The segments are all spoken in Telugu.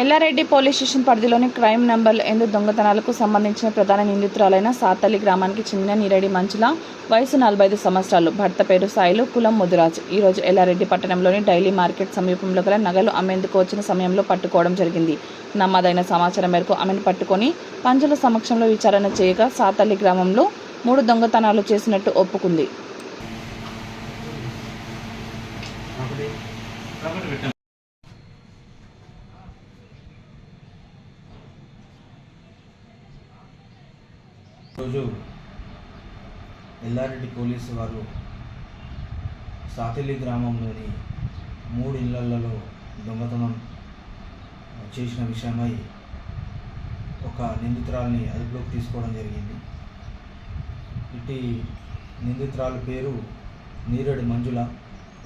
ఎల్లారెడ్డి పోలీస్ స్టేషన్ పరిధిలోని క్రైమ్ నెంబర్ ఎందు దొంగతనాలకు సంబంధించిన ప్రధాన నిందితురాలైన సాతల్లి గ్రామానికి చెందిన నీరెడ్డి మంచుల వయసు నలభై ఐదు సంవత్సరాలు. భర్త పేరు సాయిలు కులం ముదిరాజ్. ఈ రోజు ఎల్లారెడ్డి పట్టణంలోని డైలీ మార్కెట్ సమీపంలో గల నగలు అమ్మేందుకు వచ్చిన సమయంలో పట్టుకోవడం జరిగింది. నమ్మదైన సమాచారం మేరకు ఆమెను పట్టుకొని పంచుల సమక్షంలో విచారణ చేయగా సాతల్లి గ్రామంలో మూడు దొంగతనాలు చేసినట్టు ఒప్పుకుంది. రోజు ఎల్లారెడ్డి పోలీసు వారు సాతిలి గ్రామంలోని మూడు ఇళ్ళలో దొంగతనం చేసిన విషయమై ఒక నిందితురాల్ని అదుపులోకి తీసుకోవడం జరిగింది. ఇటు నిందితురాలు పేరు నీరడి మంజుల.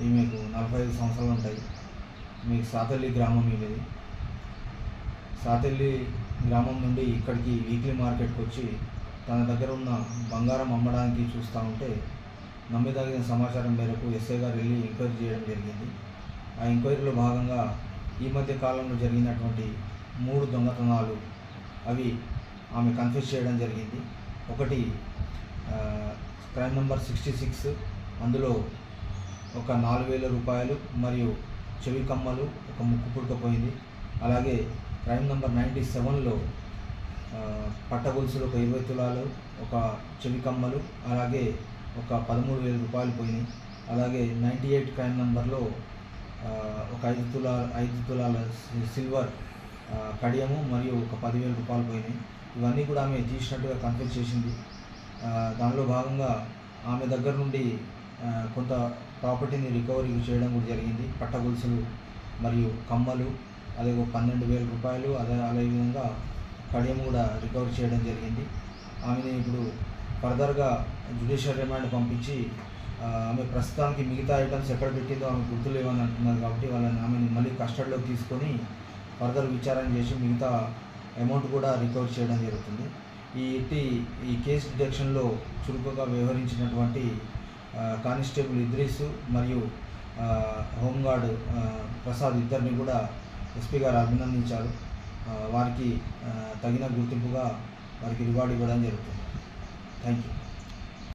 ఈమెకు నలభై ఐదు సంవత్సరాలు ఉంటాయి. మీకు సాతల్లి గ్రామం ఈమెది. సాతల్లి గ్రామం నుండి ఇక్కడికి వీక్లీ మార్కెట్కి వచ్చి తన దగ్గర ఉన్న బంగారం అమ్మడానికి చూస్తూ ఉంటే నమ్మదగిన సమాచారం మేరకు ఎస్ఐ గారు వెళ్ళి ఎంక్వైరీ చేయడం జరిగింది. ఆ ఎంక్వైరీలో భాగంగా ఈ మధ్య కాలంలో జరిగినటువంటి మూడు దొంగతనాలు అవి ఆమె కన్ఫ్యూజ్ చేయడం జరిగింది. ఒకటి క్రైమ్ నెంబర్ సిక్స్టీ సిక్స్ అందులో ఒక నాలుగు వేల రూపాయలు మరియు చెవి కమ్మలు ఒక ముక్కు పుడకపోయింది అలాగే క్రైమ్ నెంబర్ నైంటీ సెవెన్లో పట్టగొలుసులు ఒక ఇరవై తులాలు ఒక చెవి కమ్మలు అలాగే ఒక పదమూడు వేల రూపాయలు పోయినాయి. అలాగే నైంటీ ఎయిట్ క్రైమ్ నెంబర్లో ఒక ఐదు తులా ఐదు తులాల సిల్వర్ కడియము మరియు ఒక పదివేల రూపాయలు పోయినాయి. ఇవన్నీ కూడా ఆమె తీసినట్టుగా కన్ఫ్యూజ్ చేసింది. దానిలో భాగంగా ఆమె దగ్గర నుండి కొంత ప్రాపర్టీని రికవరీ చేయడం కూడా జరిగింది. పట్టగొలుసులు మరియు కమ్మలు అదే ఒక పన్నెండు వేల రూపాయలు అదే అదే విధంగా కడియం కూడా రికవర్ చేయడం జరిగింది. ఆమెని ఇప్పుడు ఫర్దర్గా జుడిషియల్ రిమాండ్ పంపించి ఆమె ప్రస్తుతానికి మిగతా ఐటమ్స్ ఎక్కడ పెట్టిందో ఆమె గుర్తులేవని అంటున్నారు కాబట్టి వాళ్ళని ఆమెని మళ్ళీ కస్టడీలోకి తీసుకొని ఫర్దర్ విచారణ చేసి మిగతా అమౌంట్ కూడా రికవర్ చేయడం జరుగుతుంది. ఈ ఇట్టి ఈ కేసు డిటెక్షన్లో చురుకుగా వ్యవహరించినటువంటి కానిస్టేబుల్ ఇద్రీసు మరియు హోంగార్డు హోంగార్డ్ ప్రసాద్ ఇద్దరిని కూడా ఎస్పీ గారు అభినందించారు. వారికి తగిన గుర్తింపుగా వారికి రివార్డు ఇవ్వడం జరుగుతుంది. Thank you